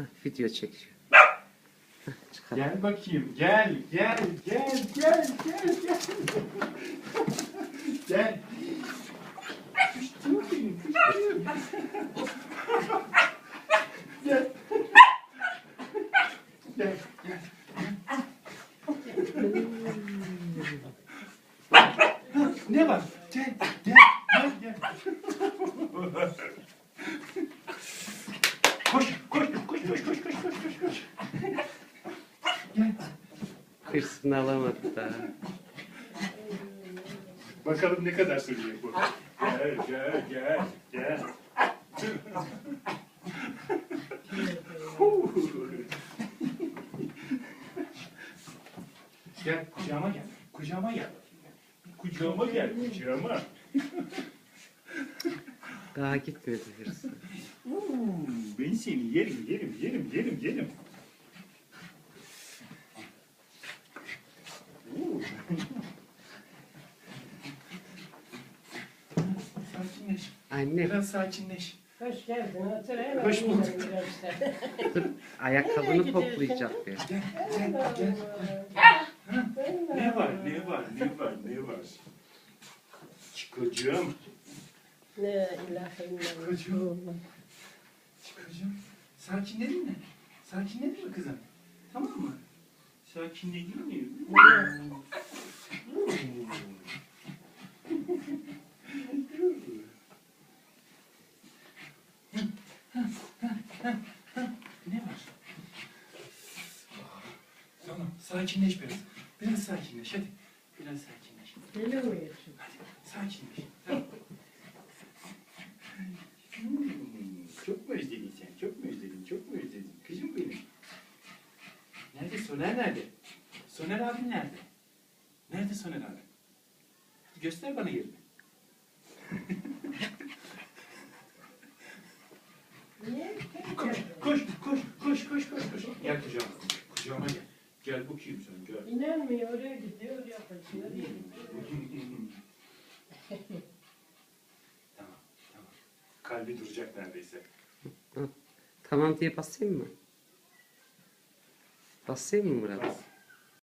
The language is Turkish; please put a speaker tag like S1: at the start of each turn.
S1: Hah, video Çıkar.
S2: Gel bakayım. Gel, gel, gel, gel, gel, gel. gel. Kuştum benim, kuştum. gel. Gel, gel. ne var? Gel, gel, gel, gel. koş koş koş koş koş koş. Gel.
S1: Hırsını alamadı da.
S2: Bakalım ne kadar sürecek bu. Gel gel gel gel. gel kucağıma gel. Kucağıma gel. Kucağıma gel kucağıma.
S1: Daha gitmedi hırsı.
S2: Ben seni yerim, yerim, yerim, yerim, yerim. Sakinleş.
S1: Anne
S2: Biraz sakinleş.
S3: Hoş geldin. Otur hemen.
S2: Hoş bulduk.
S1: ayakkabını toplayacak bir.
S2: Gel, gel, gel. Ne var, ne var, ne var, ne var? Çıkacağım,
S3: Ne ilahe illallah.
S2: Çıkacağım. Sakinledin mi? Sakinledin mi kızım? Tamam mı? Sakinledin mi? Ne var? Tamam, sakinleş biraz. Biraz sakinleş, hadi. Biraz sakinleş.
S3: Geliyor mu yaşın?
S2: Hadi, sakinleş. Tamam. Çok mu özledin sen? Çok mu özledin? Çok mu özledin? Kızım benim. Nerede? Soner nerede? Soner abin nerede? Nerede Soner abi? Göster bana yerini.
S3: Niye?
S2: Koş, koş, koş, koş, koş, koş, koş. Gel kucağıma. Kucağıma gel. Gel bakayım sen, gel.
S3: İnanmıyor. Oraya gidiyor. Oraya kaçıyor. Oraya gidiyor.
S2: tamam, tamam. Kalbi duracak neredeyse.
S1: Tamam diye basayım mı? Tá
S2: Bassemura.